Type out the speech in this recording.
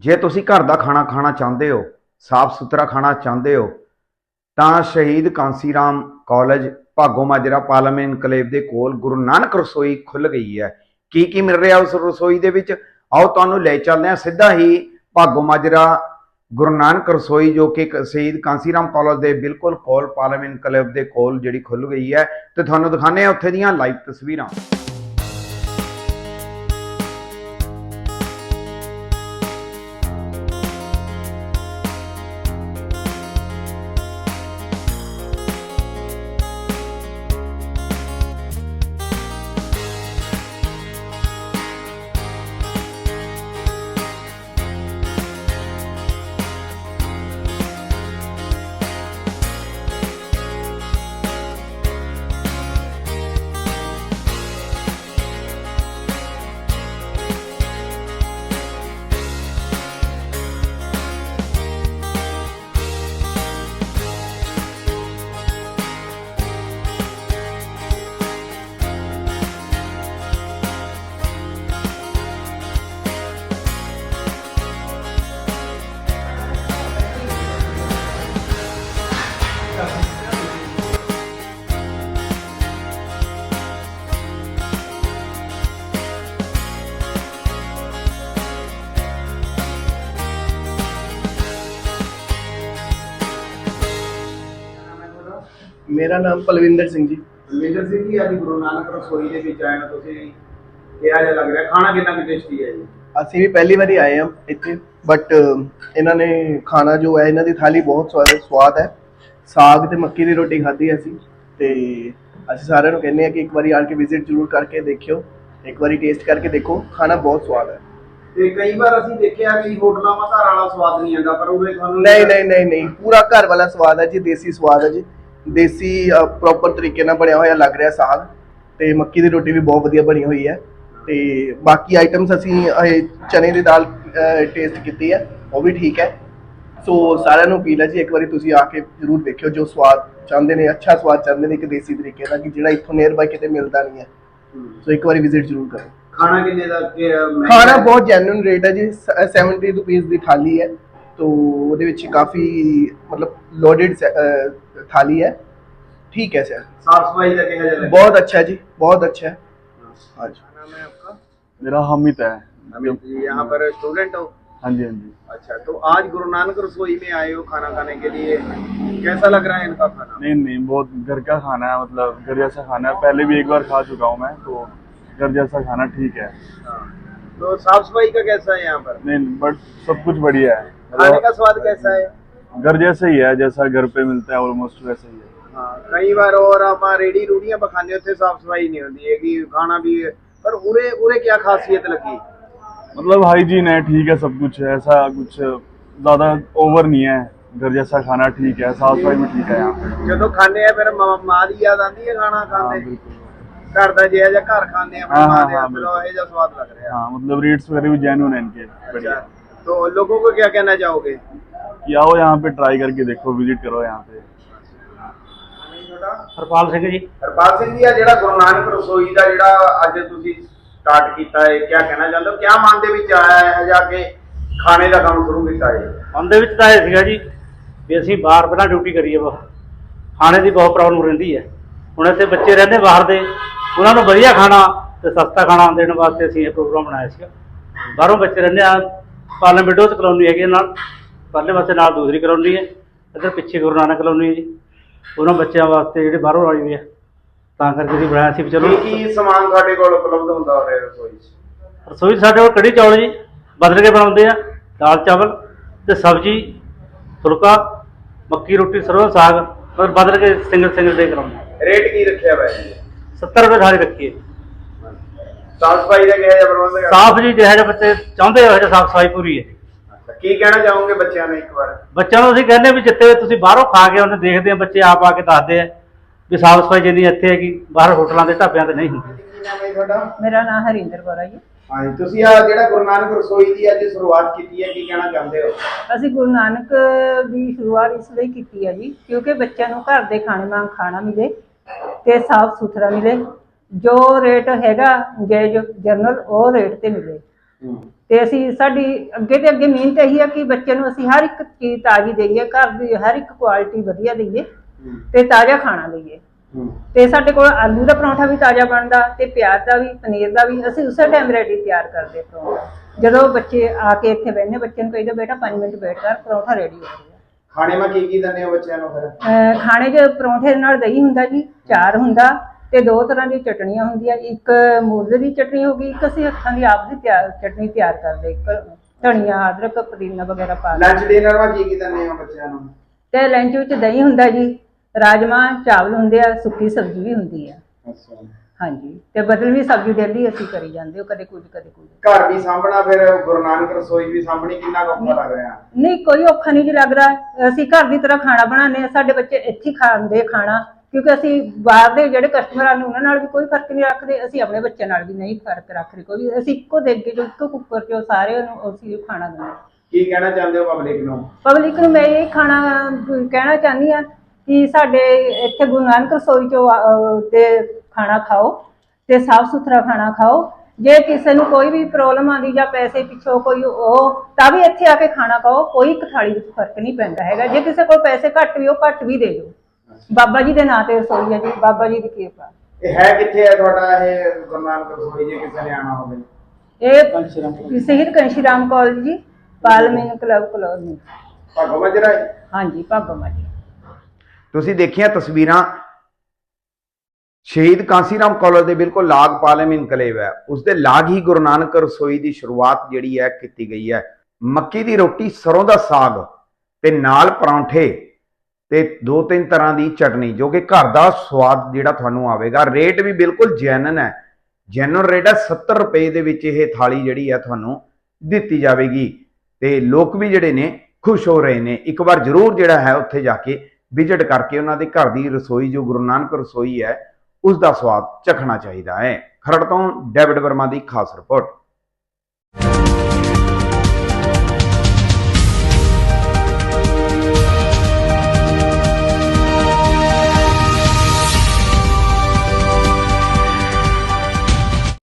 ਜੇ ਤੁਸੀਂ ਘਰ ਦਾ ਖਾਣਾ ਖਾਣਾ ਚਾਹੁੰਦੇ ਹੋ, ਸਾਫ਼ ਸੁਥਰਾ ਖਾਣਾ ਚਾਹੁੰਦੇ ਹੋ, ਤਾਂ Shaheed Kanshi Ram college Bhago Majra parliament enclave ਦੇ ਕੋਲ ਗੁਰੂ ਨਾਨਕ ਰਸੋਈ ਖੁੱਲ ਗਈ ਹੈ। ਕੀ ਕੀ ਮਿਲ ਰਿਹਾ ਉਸ ਰਸੋਈ ਦੇ ਵਿੱਚ? ਆਓ ਤੁਹਾਨੂੰ ਲੈ ਚੱਲਦੇ ਹਾਂ ਸਿੱਧਾ ਹੀ ਭਾਗੋ ਮਾਜਰਾ ਗੁਰੂ ਨਾਨਕ ਰਸੋਈ ਜੋ ਕਿ ਇੱਕ ਸ਼ਹੀਦ ਕਾਂਸੀ ਰਾਮ ਕਾਲਜ ਦੇ ਬਿਲਕੁਲ ਕੋਲ ਪਾਰਲੀਮੈਂਟ ਇਨਕਲੇਵ ਦੇ ਕੋਲ ਜਿਹੜੀ ਖੁੱਲ ਗਈ ਹੈ। ਤੇ ਤੁਹਾਨੂੰ ਦਿਖਾਉਂਦੇ ਹਾਂ ਉੱਥੇ ਦੀਆਂ ਲਾਈਵ ਤਸਵੀਰਾਂ। ਮੇਰਾ ਨਾਮ ਪਲਵਿੰਦਰ ਸਿੰਘ ਜੀ। ਵਿਜੇ ਸਿੰਘ ਜੀ ਅੱਜ ਗੁਰੂ ਨਾਨਕ ਰਸੋਈ ਦੇ ਵਿੱਚ ਆਏ ਹੋ ਤੁਸੀਂ। ਕਿਹਾ ਜਿਹਾ ਲੱਗ ਰਿਹਾ ਖਾਣਾ ਕਿੰਨਾ ਕੁ ਟੇਸਟੀ ਹੈ ਜੀ? ਅਸੀਂ ਵੀ ਪਹਿਲੀ ਵਾਰੀ ਆਏ ਹਾਂ ਇੱਥੇ ਬਟ ਇਹਨਾਂ ਨੇ ਖਾਣਾ ਜੋ ਹੈ ਇਹਨਾਂ ਦੀ ਥਾਲੀ ਬਹੁਤ ਸਵਾਦ ਸਵਾਦ ਹੈ। ਸਾਗ ਤੇ ਮੱਕੀ ਦੀ ਰੋਟੀ ਖਾਧੀ ਅਸੀਂ ਤੇ ਅਸੀਂ ਸਾਰਿਆਂ ਨੂੰ ਕਹਿੰਦੇ ਆ ਕਿ ਇੱਕ ਵਾਰੀ ਆ ਕੇ ਵਿਜ਼ਿਟ ਜ਼ਰੂਰ ਕਰਕੇ ਦੇਖਿਓ ਇੱਕ ਵਾਰੀ ਟੇਸਟ ਕਰਕੇ ਦੇਖੋ ਖਾਣਾ ਬਹੁਤ ਸਵਾਦ ਹੈ। ਤੇ ਕਈ ਵਾਰ ਅਸੀਂ ਦੇਖਿਆ ਕਿ ਹੋਟਲਾਂ ਮਾ ਘਰ ਵਾਲਾ ਸਵਾਦ ਨਹੀਂ ਆਉਂਦਾ ਪਰ ਉਹਦੇ ਤੁਹਾਨੂੰ ਨਹੀਂ ਨਹੀਂ ਨਹੀਂ ਨਹੀਂ ਪੂਰਾ ਘਰ ਵਾਲਾ ਸਵਾਦ ਹੈ ਜੀ ਦੇਸੀ ਸਵਾਦ ਹੈ ਜੀ। ਦੇਸੀ ਪ੍ਰੋਪਰ ਤਰੀਕੇ ਨਾਲ ਬਣਿਆ ਹੋਇਆ ਲੱਗ ਰਿਹਾ ਸਾਗ ਤੇ ਮੱਕੀ ਦੀ ਰੋਟੀ ਵੀ ਬਹੁਤ ਵਧੀਆ ਬਣੀ ਹੋਈ ਹੈ ਤੇ ਬਾਕੀ ਆਈਟਮਸ ਅਸੀਂ ਇਹ ਚਨੇ ਦੀ ਦਾਲ ਟੇਸਟ ਕੀਤੀ ਹੈ ਉਹ ਵੀ ਠੀਕ ਹੈ। ਸੋ ਸਾਰਿਆਂ ਨੂੰ ਅਪੀਲ ਹੈ ਜੀ ਇੱਕ ਵਾਰੀ ਤੁਸੀਂ ਆ ਕੇ ਜ਼ਰੂਰ ਦੇਖਿਓ ਜੋ ਸਵਾਦ ਚਾਹੁੰਦੇ ਨੇ ਅੱਛਾ ਸਵਾਦ ਚਾਹੁੰਦੇ ਨੇ ਇੱਕ ਦੇਸੀ ਤਰੀਕੇ ਦਾ ਕਿ ਜਿਹੜਾ ਇੱਥੋਂ ਨੀਅਰ ਬਾਈ ਕਿਤੇ ਮਿਲਦਾ ਨਹੀਂ ਹੈ। ਸੋ ਇੱਕ ਵਾਰੀ ਵਿਜ਼ਿਟ ਜ਼ਰੂਰ ਕਰੋ। ਖਾਣਾ ਕਿੰਨੇ ਦਾ ਖਾਣਾ? ਬਹੁਤ ਜੈਨੂਇਨ ਰੇਟ ਹੈ ਜੀ ਸ- 70 ਰੁਪੀਸ ਦੀ ਥਾਲੀ ਹੈ। ਤੋ ਉਹਦੇ ਵਿੱਚ ਕਾਫੀ ਮਤਲਬ ਲੋਡਡ ਥਾਲੀ ਹੈ ਠੀਕ है सर साफ सफाई का किया जाए बहुत अच्छा जी बहुत अच्छा है हाँ जी नाम है आपका मेरा हामिद है अमित जी यहाँ पर स्टूडेंट हो हाँ जी हाँ जी अच्छा तो आज गुरु नानक रसोई में आए हो खाना खाने के लिए कैसा लग रहा है इनका खाना नहीं नहीं बहुत घर का खाना है मतलब घर जैसा खाना है पहले भी एक बार खा चुका हूँ मैं तो घर जैसा खाना ठीक है हाँ। तो साफ सफाई का कैसा है यहाँ पर नहीं बट सब कुछ बढ़िया है खाने का मतलब स्वाद कैसा है घर जैसा ही है जैसा घर पे मिलता है ऑलमोस्ट वैसा ही है हाँ कई बार और आप रेडी रूड़ियां पखाने उत्थे साफ सफाई नहीं होती है कि खाना भी पर उरे उरे क्या खासियत लगी मतलब हाइजीन है ठीक है सब कुछ है ऐसा कुछ ज़्यादा ओवर नहीं है घर जैसा खाना ठीक है साफ सफाई भी ठीक है यहाँ पे ਜਦੋਂ ਖਾਂਦੇ ਆ ਫਿਰ ਮਾਂ ਮਾਂ ਦੀ ਯਾਦ ਆਉਂਦੀ ਹੈ ਖਾਣਾ हाँ ਖਾਂਦੇ बिल्कुल ਘਰ ਦਾ ਜਿਹਾ ਜਿਹਾ ਘਰ ਖਾਂਦੇ ਆ ਆਪਣੀ हाँ, ਮਾਂ हाँ, ਦੇ हाँ, ਹੱਥ ਦਾ ਇਹ ਜਿਹਾ ਸਵਾਦ ਲੱਗ ਰਿਹਾ हाँ मतलब रेट्स वगैरह भी जेन्यून है इनके अच्छा बढ़िया तो लोगों को क्या कहना चाहोगे कि आओ यहाँ पे ट्राई करके देखो विजिट करो यहाँ पे ਹਰਪਾਲ ਸਿੰਘ ਜੀ ਹਰਪਾਲ ਸਿੰਘ ਜੀ ਆ ਜਿਹੜਾ ਗੁਰੂ ਨਾਨਕ ਰਸੋਈ ਦਾ ਜਿਹੜਾ ਅੱਜ ਤੁਸੀਂ ਸਟਾਰਟ ਕੀਤਾ ਹੈ ਕੀ ਕਹਿਣਾ ਚਾਹੁੰਦੇ ਹੋ ਕਿਆ ਮਨ ਦੇ ਵਿੱਚ ਆਇਆ ਹੈ ਜਾ ਕੇ ਖਾਣੇ ਦਾ ਕੰਮ ਸ਼ੁਰੂ ਕੀਤਾ ਹੈ ਮਨ ਦੇ ਵਿੱਚ ਤਾਂ ਇਹ ਸੀਗਾ ਜੀ ਵੀ ਅਸੀਂ ਬਾਹਰ ਪਹਿਲਾਂ ਡਿਊਟੀ ਕਰੀਏ ਵਾ ਖਾਣੇ ਦੀ ਬਹੁਤ ਪ੍ਰੋਬਲਮ ਰਹਿੰਦੀ ਹੈ ਹੁਣ ਇੱਥੇ ਬੱਚੇ ਰਹਿੰਦੇ ਬਾਹਰ ਦੇ ਉਹਨਾਂ ਨੂੰ ਵਧੀਆ ਖਾਣਾ ਤੇ ਸਸਤਾ ਖਾਣਾ ਦੇਣ ਵਾਸਤੇ ਅਸੀਂ ਇਹ ਪ੍ਰੋਗਰਾਮ ਬਣਾਇਆ ਸੀਗਾ ਬਾਹਰੋਂ ਬੱਚੇ ਰਹਿੰਦੇ ਆ ਪਾਰਲੀਮੈਂਟ ਵਿੱਚ ਕਲੋਨੀ ਹੈਗੀ ਹੈ ਨਾਲ। ਪਰਲੇ ਪਾਸੇ ਨਾਲ ਦੂਸਰੀ ਕਲੋਨੀ ਹੈ। ਇੱਧਰ ਪਿੱਛੇ ਗੁਰੂ ਨਾਨਕ ਕਲੋਨੀ ਹੈ ਜੀ। ਉਹਨਾਂ ਬੱਚਿਆਂ ਵਾਸਤੇ ਜਿਹੜੇ ਬਾਹਰੋਂ ਆਏ ਹੋਏ ਆ। ਤਾਂ ਕਰਕੇ ਅਸੀਂ ਬਣਾਇਆ ਸੀ ਵੀ ਚਲੋ। ਕੀ ਕੀ ਸਮਾਨ ਤੁਹਾਡੇ ਕੋਲ ਉਪਲਬਧ ਹੁੰਦਾ ਹੋ ਰਿਹਾ ਰਸੋਈ 'ਚ? ਰਸੋਈ 'ਚ ਸਾਡੇ ਕੋਲ ਕੜੀ ਚੌਲ ਜੀ। ਬਦਲ ਕੇ ਬਣਾਉਂਦੇ ਆ। ਦਾਲ ਚਾਵਲ ਤੇ ਸਬਜ਼ੀ ਫੁਲਕਾ ਮੱਕੀ ਰੋਟੀ ਸਰੋਂ ਦਾ ਸਾਗ। ਮਤਲਬ ਬਦਲ ਕੇ ਸਿੰਗਲ ਸਿੰਗਲ ਦੇ ਕਰਾਉਂਦੇ ਰੇਟ ਕੀ ਰੱਖਿਆ ਹੋਇਆ ਹੈ 70 ਰੁਪਏ ਥਾਲੀ ਰੱਖੀ ਹੈ। ਸਾਫ਼ ਸਫ਼ਾਈ ਦਾ ਕਿਹਾ ਜਿਹਾ ਪ੍ਰਬੰਧ ਹੈ ਸਾਫ਼ ਜੀ ਜਿਹੋ ਜਿਹੇ ਬੱਚੇ ਚਾਹੁੰਦੇ ਹੋ ਜਿਹੇ ਸਾਫ਼ ਸਫ਼ਾਈ ਪੂਰੀ ਹੈ। ਅੱਛਾ, ਕੀ ਕਹਿਣਾ ਚਾਹੋਗੇ ਬੱਚਿਆਂ ਨੂੰ ਇੱਕ ਵਾਰ? ਬੱਚਿਆਂ ਨੂੰ ਅਸੀਂ ਕਹਿੰਦੇ ਵੀ ਜਿੱਥੇ ਤੁਸੀਂ ਬਾਹਰੋਂ ਖਾ ਕੇ ਉਹਨੇ ਦੇਖਦੇ ਆ ਬੱਚੇ ਆਪ ਆ ਕੇ ਦੱਸਦੇ ਆ ਵੀ ਸਾਫ਼ ਸਫ਼ਾਈ ਜਿੰਨੀ ਇੱਥੇ ਹੈਗੀ ਬਾਹਰ ਹੋਟਲਾਂ ਦੇ ਢਾਬਿਆਂ ਤੇ ਨਹੀਂ ਹੁੰਦੀ। ਕੀ ਨਾਮ ਹੈ ਤੁਹਾਡਾ? ਮੇਰਾ ਨਾਮ ਹਰਿੰਦਰ ਕੌਰ ਹੈ ਜੀ। ਹਾਂਜੀ ਤੁਸੀਂ ਆ ਜਿਹੜਾ ਗੁਰੂ ਨਾਨਕ ਰਸੋਈ ਦੀ ਅੱਜ ਸ਼ੁਰੂਆਤ ਕੀਤੀ ਹੈ ਕੀ ਕਹਿਣਾ ਚਾਹੁੰਦੇ ਹੋ? ਅਸੀਂ ਗੁਰੂ ਨਾਨਕ ਦੀ ਸ਼ੁਰੂਆਤ ਇਸ ਲਈ ਕੀਤੀ ਹੈ ਜੀ ਕਿਉਂਕਿ ਬੱਚਿਆਂ ਨੂੰ ਘਰ ਦੇ ਖਾਣੇ ਵਾਂਗ ਖਾਣਾ ਮਿਲੇ ਤੇ ਸਾਫ਼ ਸੁਥਰਾ ਮਿਲੇ। ਜੋ ਰੇਟ ਹੈਗਾ ਜੇ ਜੋ ਜਨਰਲ ਉਹ ਰੇਟ ਤੇ ਮਿਲੇ। ਤੇ ਅਸੀਂ ਸਾਡੀ ਅੱਗੇ ਤੇ ਅੱਗੇ ਮਿਹਨਤ ਇਹੀ ਹੈ ਕਿ ਬੱਚੇ ਨੂੰ ਅਸੀਂ ਹਰ ਇੱਕ ਚੀਜ਼ ਤਾਜ਼ੀ ਦੇਈਏ ਘਰ ਦੀ ਹਰ ਇੱਕ ਕੁਆਲਿਟੀ ਵਧੀਆ ਦੇਈਏ ਤੇ ਤਾਜ਼ਾ ਖਾਣਾ ਦੇਈਏ। ਤੇ ਸਾਡੇ ਕੋਲ ਆਲੂ ਦਾ ਪਰੌਂਠਾ ਵੀ ਤਾਜ਼ਾ ਬਣਦਾ ਤੇ ਪਿਆਜ਼ ਦਾ ਵੀ ਪਨੀਰ ਦਾ ਵੀ ਅਸੀਂ ਉਸੇ ਟਾਈਮ ਰੈਡੀ ਤਿਆਰ ਕਰਦੇ ਪਰੌਂਠਾ। ਜਦੋਂ ਬੱਚੇ ਆ ਕੇ ਇੱਥੇ ਬਹਿੰਦੇ ਬੱਚੇ ਨੂੰ ਕਹੀਦਾ ਬੇਟਾ 5 ਮਿੰਟ ਵੇਟ ਕਰ ਪਰੌਂਠਾ ਰੈਡੀ ਹੋ ਰਿਹਾ ਖਾਣੇ ਮੈਂ ਕੀ ਕੀ ਦਿੰਦੇ ਹੋ ਬੱਚਿਆਂ ਨੂੰ ਫਿਰ? ਖਾਣੇ 'ਚ ਪਰੌਂਠੇ ਨਾਲ ਦਹੀਂ ਹੁੰਦਾ ਜੀ ਚਾਰ ਹੁੰਦਾ ਤੇ ਦੋ ਤਰ੍ਹਾਂ ਦੀ ਚਟਣੀਆਂ ਹੁੰਦੀਆਂ ਇੱਕ ਮੁੱਲ ਦੀ ਚਟਣੀ ਹੋ ਗਈ ਇੱਕ ਅਸੀਂ ਹੱਥਾਂ ਦੀ ਆਪ ਦੀ ਤਿਆਰ ਚਟਣੀ ਤਿਆਰ ਕਰਦੇ ਇੱਕ ਧਨੀਆ ਅਦਰਕ ਪੁਦੀਨਾ ਵਗੈਰਾ ਪਾ ਕੇ ਲੰਚ ਡਿਨਰ ਮੈਂ ਕੀ ਕੀ ਦਿੰਦੇ ਹੋ ਬੱਚਿਆਂ ਨੂੰ? ਤੇ ਲੰਚ ਵਿੱਚ ਦਹੀਂ ਹੁੰਦਾ ਜੀ ਰਾਜਮਾ ਚਾਵਲ ਹੁੰਦੇ ਆ ਸੁੱਕੀ ਸਬਜ਼ੀ ਵੀ ਹੁੰਦੀ ਆ। ਅੱਛਾ। ਹਾਂਜੀ ਤੇ ਬਦਲ ਵੀ ਸਬਜ਼ੀ ਡੇਲੀ ਅਸੀਂ ਕਰੀ ਜਾਂਦੇ ਹੋ ਕਦੇ ਕੁਝ ਕਦੇ ਕੁਝ। ਘਰ ਵੀ ਸਾਂਭਣਾ ਫਿਰ ਗੁਰੂ ਨਾਨਕ ਰਸੋਈ ਵੀ ਸਾਂਭਣੀ ਕਿੰਨਾ ਕੁ ਔਖਾ ਲੱਗ ਰਿਹਾ? ਨਹੀਂ ਕੋਈ ਔਖਾ ਨਹੀਂ ਜੀ ਲੱਗਦਾ ਅਸੀਂ ਘਰ ਦੀ ਤਰ੍ਹਾਂ ਖਾਣਾ ਬਣਾਉਂਦੇ ਆ ਸਾਡੇ ਬੱਚੇ ਇੱਥੇ ਖਾਂਦੇ ਖਾਣਾ। ਕਿਉਂਕਿ ਅਸੀਂ ਬਾਹਰ ਦੇ ਜਿਹੜੇ ਕਸਟਮਰ ਆਉਂਦੇ ਉਹਨਾਂ ਨਾਲ ਵੀ ਕੋਈ ਫ਼ਰਕ ਨਹੀਂ ਰੱਖਦੇ ਅਸੀਂ ਆਪਣੇ ਬੱਚਿਆਂ ਨਾਲ ਵੀ ਨਹੀਂ ਫ਼ਰਕ ਰੱਖਦੇ ਕੋਈ ਅਸੀਂ ਇੱਕੋ ਦੇਗੇ ਜੋ ਇੱਕੋ ਕੁੱਕਰ ਚੋਂ ਸਾਰੇ ਨੂੰ ਅਸੀਂ ਖਾਣਾ ਦਿੰਦੇ ਕੀ ਕਹਿਣਾ ਚਾਹੁੰਦੇ ਹੋ ਪਬਲਿਕ ਨੂੰ? ਪਬਲਿਕ ਨੂੰ ਮੈਂ ਇਹ ਖਾਣਾ ਕਹਿਣਾ ਚਾਹੁੰਦੀ ਆ ਕਿ ਸਾਡੇ ਇੱਥੇ ਗੁਰੂ ਨਾਨਕ ਰਸੋਈ ਚੋਂ ਤੇ ਖਾਣਾ ਖਾਓ ਤੇ ਸਾਫ਼ ਸੁਥਰਾ ਖਾਣਾ ਖਾਓ। ਜੇ ਕਿਸੇ ਨੂੰ ਕੋਈ ਵੀ ਪ੍ਰੋਬਲਮ ਆਉਂਦੀ ਜਾਂ ਪੈਸੇ ਪਿੱਛੋਂ ਕੋਈ ਉਹ ਤਾਂ ਵੀ ਇੱਥੇ ਆ ਕੇ ਖਾਣਾ ਖਾਓ ਕੋਈ ਇੱਕ ਥਾਲੀ ਵਿੱਚ ਫ਼ਰਕ ਨਹੀਂ ਪੈਂਦਾ ਹੈਗਾ। ਜੇ ਕਿਸੇ ਕੋਲ ਪੈਸੇ ਘੱਟ ਵੀ ਉਹ ਘੱਟ ਵੀ ਦੇ ਦਿਓ। ਬਾਬਾ ਜੀ ਦੇ ਨਾਂ ਤੇ ਰਸੋਈ ਹੈ ਜੀ ਬਾਬਾ ਜੀ ਦੀ ਕਿਰਪਾ। ਇਹ ਹੈ ਕਿੱਥੇ ਹੈ ਤੁਹਾਡਾ ਇਹ ਗੁਰੂ ਨਾਨਕ ਰਸੋਈ ਜੇ ਕਿਸੇ ਨੇ ਆਣਾ ਹੋਵੇ? ਇਹ ਸ਼ਹੀਦ ਕੰਸ਼ੀ ਰਾਮ ਕਾਲਜ ਜੀ ਪਾਲਮਿੰਗ ਕਲੱਬ ਕਲੋਨੀ। ਭਾਗੋ ਮਜਰਾ ਹਾਂਜੀ ਭਾਗੋ ਮਾਜੀ ਤੁਸੀਂ ਦੇਖੀਆਂ ਤਸਵੀਰਾਂ ਸ਼ਹੀਦ ਕਾਂਸੀਰਾਮ ਕਾਲਜ ਦੇ ਬਿਲਕੁਲ ਲਾਗ ਪਾਲਮ ਇਨਕਲੇਵ ਹੈ। ਉਸ ਦੇ ਲਾਗ ਹੀ ਗੁਰੂ ਨਾਨਕ ਰਸੋਈ ਦੀ ਸ਼ੁਰੂਆਤ ਜਿਹੜੀ ਹੈ ਕੀਤੀ ਗਈ ਹੈ। ਮੱਕੀ ਦੀ ਰੋਟੀ ਸਰੋਂ ਦਾ ਸਾਗ ਤੇ ਨਾਲ ਪਰੌਂਠੇ ਤੇ ਦੋ ਤਿੰਨ ਤਰ੍ਹਾਂ ਦੀ ਚਟਨੀ, ਜੋ ਕਿ ਘਰ ਦਾ ਸਵਾਦ ਜਿਹੜਾ ਤੁਹਾਨੂੰ ਆਵੇਗਾ। ਰੇਟ ਵੀ ਬਿਲਕੁਲ ਜੈਨੂਨ ਹੈ। ਜੈਨੂਨ ਰੇਟ ਹੈ 70 ਰੁਪਏ ਦੇ ਵਿੱਚ ਇਹ ਥਾਲੀ ਜਿਹੜੀ ਹੈ ਤੁਹਾਨੂੰ ਦਿੱਤੀ ਜਾਵੇਗੀ। ਤੇ ਲੋਕ ਵੀ ਜਿਹੜੇ ਨੇ, ਖੁਸ਼ ਹੋ ਰਹੇ ਨੇ। ਇੱਕ ਵਾਰ ਜ਼ਰੂਰ ਜਿਹੜਾ ਹੈ ਉੱਥੇ ਜਾ ਕੇ ਵਿਜ਼ਿਟ ਕਰਕੇ ਉਹਨਾਂ ਦੇ ਘਰ ਦੀ ਰਸੋਈ, ਜੋ ਗੁਰੂ ਨਾਨਕ ਰਸੋਈ ਹੈ, ਉਸ ਦਾ ਸਵਾਦ ਚਖਣਾ ਚਾਹੀਦਾ ਹੈ। ਖਰੜ ਤੋਂ ਡੇਵਿਡ ਵਰਮਾ ਦੀ ਖਾਸ ਰਿਪੋਰਟ।